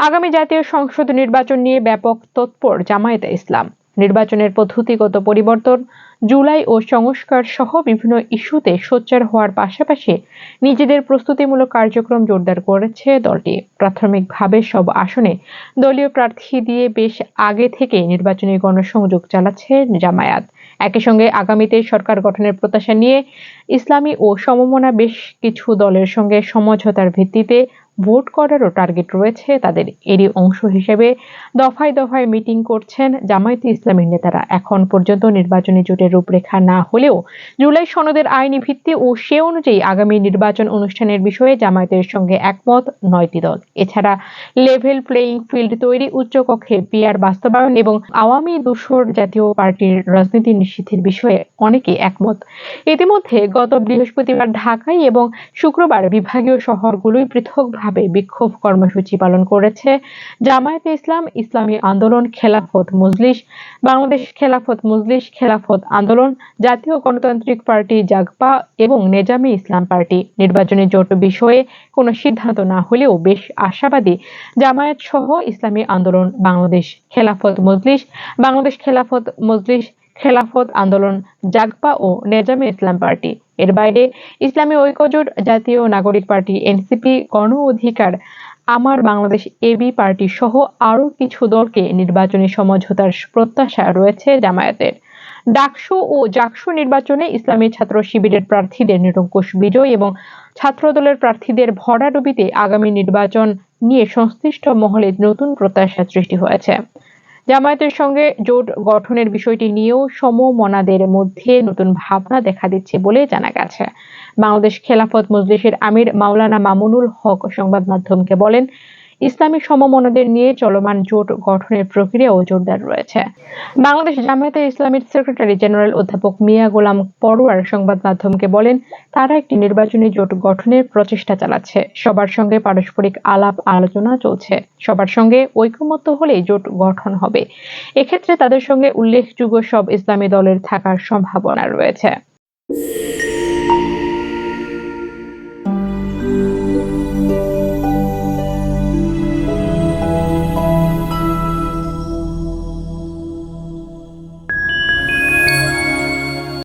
আগামী জাতীয় সংসদ নির্বাচন নিয়ে ব্যাপক তৎপর জামায়াতে ইসলাম। নির্বাচনের পদ্ধতিগত পরিবর্তন, জুলাই ও সংস্কার সহ বিভিন্ন ইস্যুতে সোচ্চার হওয়ার পাশাপাশি নিজেদের প্রস্তুতিমূলক কার্যক্রম জোরদার করেছে দলটি। প্রাথমিকভাবে সব আসনে দলীয় প্রার্থী দিয়ে বেশ আগে থেকে নির্বাচনী গণসংযোগ চালাচ্ছে জামায়াত। একই সঙ্গে আগামীতে সরকার গঠনের প্রত্যাশা নিয়ে ইসলামী ও সমমনা বেশ কিছু দলের সঙ্গে সমঝোতার ভিত্তিতে ভোট করারও টার্গেট রয়েছে তাদের। এরই অংশ হিসেবে দফায় দফায় মিটিং করছেন জামায়াতে ইসলামীর নেতারা। এখন পর্যন্ত নির্বাচনী জোটের রূপরেখা না হলেও জুলাই সনদের আইনি ভিত্তি ও সে অনুযায়ী আগামী নির্বাচন অনুষ্ঠানের বিষয়ে জামায়াতের সঙ্গে একমত নয়টি দল। এছাড়া লেভেল প্লেয়িং ফিল্ড তৈরি উচ্চকক্ষে পিয়ার বাস্তবায়ন এবং আওয়ামী দূষর জাতীয় পার্টির রাজনীতি নিষিদ্ধের বিষয়ে অনেকে একমত। ইতিমধ্যে গত বৃহস্পতিবার ঢাকায় এবং শুক্রবার বিভাগীয় শহরগুলোই পৃথকভাবে ভাবে বিক্ষোভ কর্মসূচি পালন করেছে জামায়াতে ইসলাম, ইসলামী আন্দোলন, খেলাফত মজলিস, বাংলাদেশ খেলাফত মজলিস, খেলাফত আন্দোলন, জাতীয় গণতান্ত্রিক পার্টি জাগপা এবং নেজামি ইসলাম পার্টি। নির্বাচনী জোট বিষয়ে কোনো সিদ্ধান্ত না হলেও বেশ আশাবাদী জামায়াত সহ ইসলামী আন্দোলন, বাংলাদেশ খেলাফত মজলিস, বাংলাদেশ খেলাফত মজলিস খেলাফত আন্দোলন, জাগপা ও নেজামে ইসলাম পার্টি। এর বাইরে ইসলামী ঐক্যজোট জাতীয় নাগরিক পার্টি, এনসিপি, গণ অধিকার, আমার বাংলাদেশ, এবি পার্টি সহ আরও কিছু দলকে নির্বাচনী সমঝোতার প্রত্যাশা রয়েছে জামায়াতের। ডাকসু ও জাকসু নির্বাচনে ইসলামী ছাত্র শিবিরের প্রার্থীদের নিরঙ্কুশ বিজয় এবং ছাত্রদলের প্রার্থীদের ভরাডুবিতে আগামী নির্বাচন নিয়ে সংশ্লিষ্ট মহলে নতুন প্রত্যাশা সৃষ্টি হয়েছে। জামায়াতের সঙ্গে জোট গঠনের বিষয়টি নিয়েও সমমনাদের মধ্যে নতুন ভাবনা দেখা দিচ্ছে বলে জানা গেছে। বাংলাদেশ খেলাফত মজলিসের আমির মাওলানা মামুনুল হক সংবাদ মাধ্যমকে বলেন ইসলামী সমমনাদের নিয়ে চলমান জোট গঠনের প্রক্রিয়াও জোরদার রয়েছে। বাংলাদেশ জামায়াতে ইসলামীর সেক্রেটারি জেনারেল অধ্যাপক মিয়া গোলাম পড়ুয়ার সংবাদ মাধ্যমকে বলেন, তারা একটি নির্বাচনী জোট গঠনের প্রচেষ্টা চালাচ্ছে। সবার সঙ্গে পারস্পরিক আলাপ আলোচনা চলছে। সবার সঙ্গে ঐকমত্য হলে জোট গঠন হবে। এক্ষেত্রে তাদের সঙ্গে উল্লেখযোগ্য সব ইসলামী দলের থাকার সম্ভাবনা রয়েছে।